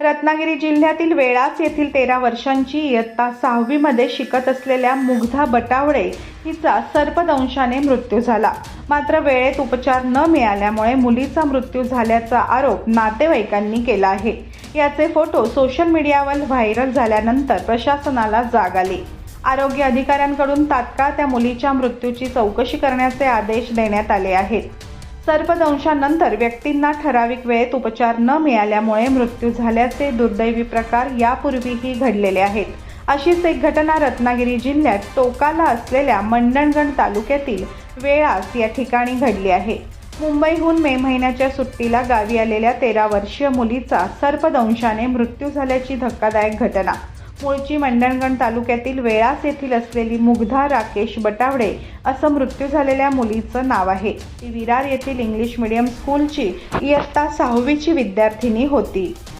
रत्नागिरी जिल्ह्यातील वेळाच येथील तेरा वर्षांची इयत्ता सहावीमध्ये शिकत असलेल्या मुग्धा बटावडे हिचा सर्पदंशाने मृत्यू झाला. मात्र वेळेत उपचार न मिळाल्यामुळे मुलीचा मृत्यू झाल्याचा आरोप नातेवाईकांनी केला आहे. याचे फोटो सोशल मीडियावर व्हायरल झाल्यानंतर प्रशासनाला जाग आली. आरोग्य अधिकाऱ्यांकडून तात्काळ त्या मुलीच्या मृत्यूची चौकशी करण्याचे आदेश देण्यात आले आहेत. सर्पदंशानंतर व्यक्तींना ठराविक वेळेत उपचार न मिळाल्यामुळे मृत्यू झाल्याचे दुर्दैवी प्रकार यापूर्वीही घडलेले आहेत. अशीच एक घटना रत्नागिरी जिल्ह्यात टोकाला असलेल्या मंडणगड तालुक्यातील वेळास या ठिकाणी घडली आहे. मुंबईहून मे महिन्याच्या सुट्टीला गावी आलेल्या तेरा वर्षीय मुलीचा सर्पदंशाने मृत्यू झाल्याची धक्कादायक घटना मूळची मंडणगण तालुक्यातील वेळास येथील असलेली मुग्धा राकेश बटावडे असं मृत्यू झालेल्या मुलीचं नाव आहे. ती विरार येथील इंग्लिश मिडियम स्कूलची इयत्ता सहावीची विद्यार्थिनी होती.